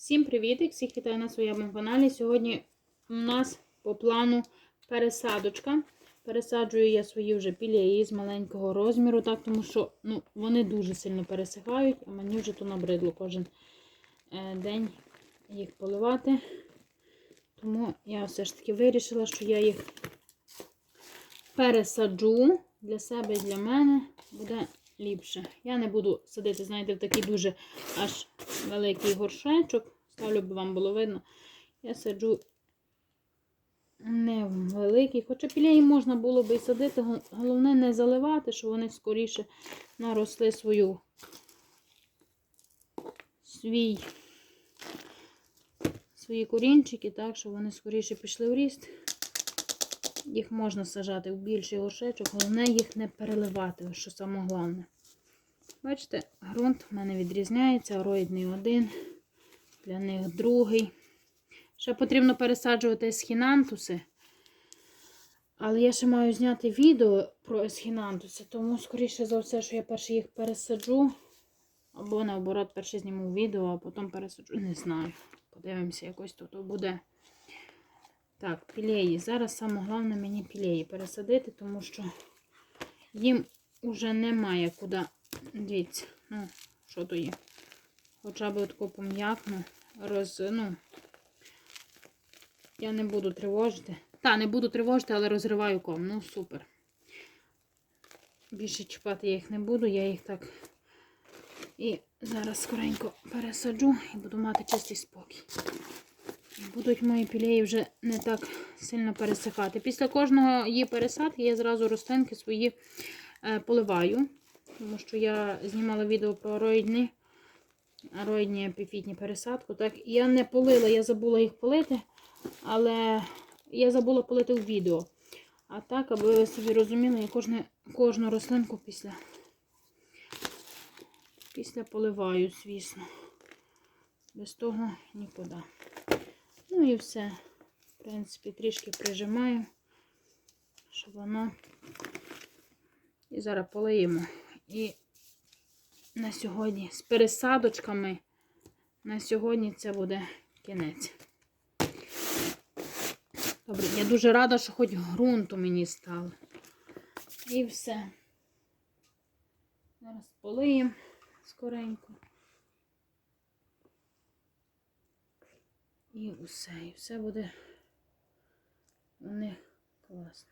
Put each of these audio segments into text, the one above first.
Всім привіт! Всіх вітаю на своєму каналі. Сьогодні у нас по плану пересадочка. Пересаджую я свої вже пілеї з маленького розміру, так, тому що ну, вони дуже сильно пересихають, а мені вже то набридло кожен е, день їх поливати. Тому я все ж таки вирішила, що я їх пересаджу для себе і для мене буде ліпше. Я не буду садити, знаєте, в такий дуже аж великий горшечок. Ставлю, бо вам було видно. Я саджу не великий, хоча пілеї можна було би і садити. Головне не заливати, щоб вони скоріше наросли свою свій свої корінчики, так, щоб вони скоріше пішли в ріст. Їх можна сажати в більший горшечок, головне їх не переливати, що саме головне. Бачите, ґрунт в мене відрізняється, ароїдний один, для них другий. Ще потрібно пересаджувати есхінантуси. Але я ще маю зняти відео про есхінантуси, тому, скоріше за все, що я перше їх пересаджу. Або наоборот, перше зніму відео, а потім пересаджу. Не знаю. Подивимося, якось тут буде. Так, пілеї. Зараз саме головне мені пілеї пересадити, тому що їм вже немає куди. Дивіться, ну, що то є. Хоча б отко пом'якну, роз, ну, я не буду тривожити. Та, не буду тривожити, але розриваю ком. Ну, супер. Більше чіпати я їх не буду, я їх так і зараз скоренько пересаджу і буду мати чистий спокій. Будуть мої пілеї вже не так сильно пересихати. Після кожного її пересадки я зразу рослинки свої е, поливаю, тому що я знімала відео про ароїдні, ароїдні епіфітні пересадку. Так, я не полила, я забула їх полити, але я забула полити в відео. А так, аби ви собі розуміли, я кожне, кожну рослинку після, після поливаю, звісно. Без того нікуди. Ну і все. В принципі, трішки прижимаю, щоб воно. І зараз полиємо. І на сьогодні з пересадочками на сьогодні це буде кінець. Добре, я дуже рада, що хоч ґрунту мені стало. І все. Зараз полиємо скоренько. І все, і все буде у них класно.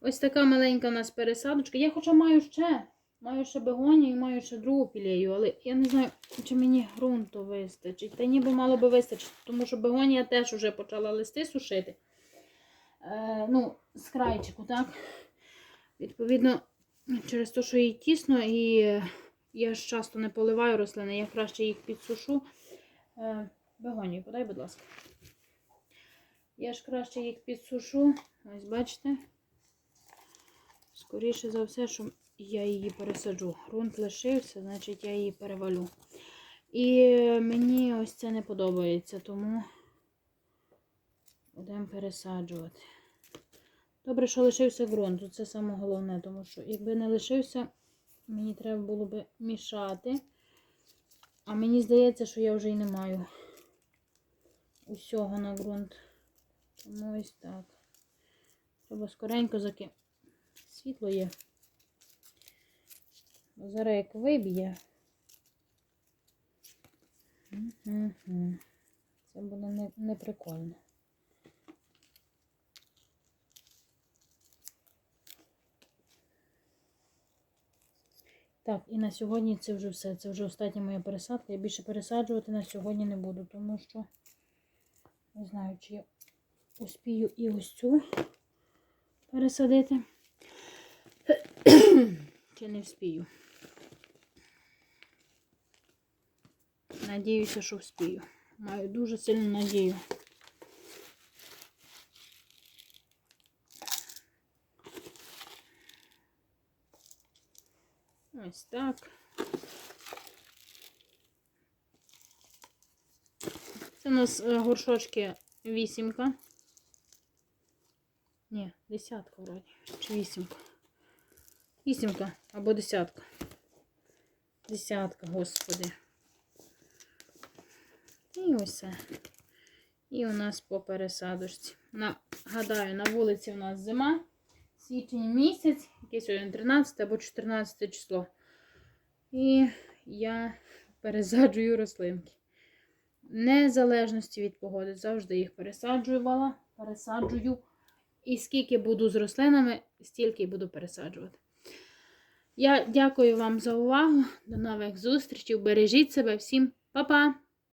Ось така маленька у нас пересадочка. Я хоча маю ще, маю ще бегонію і маю ще другу пілею, але я не знаю, чи мені ґрунту вистачить. Та ніби мало би вистачити, тому що бегонія теж вже почала листи сушити. Е, ну, з крайчику, так? Відповідно, через те, що їй тісно, і я ж часто не поливаю рослини, я краще їх підсушу. Е, Бегонію, подай, будь ласка. Я ж краще їх підсушу. Ось бачите. Скоріше за все, що я її пересаджу. Грунт лишився, значить я її перевалю. І мені ось це не подобається, тому будемо пересаджувати. Добре, що лишився ґрунт. Це саме головне, тому що якби не лишився, мені треба було би мішати. А мені здається, що я вже й не маю усього на ґрунт. Тому ось так. Треба скоренько заки. Світло є. Зараз як виб'є. Це буде не, не. Так, і на сьогодні це вже все. Це вже остання моя пересадка. Я більше пересаджувати на сьогодні не буду, тому що не знаю, чи я успію і ось цю пересадити. Чи не вспію. Надіюся, що вспію. Маю дуже сильну надію. Ось так. Це у нас е, горшочки вісімка. Ні, десятка вроді. Чи вісімка. Вісімка або десятка. Десятка, господи. І все. І у нас по пересадочці. Нагадаю, на вулиці у нас зима. Січень місяць, який сьогодні 13 або 14 число. І я пересаджую рослинки. Незалежності від погоди. Завжди їх пересаджувала, пересаджую. І скільки буду з рослинами, стільки й буду пересаджувати. Я дякую вам за увагу. До нових зустрічей. Бережіть себе всім. Па-па!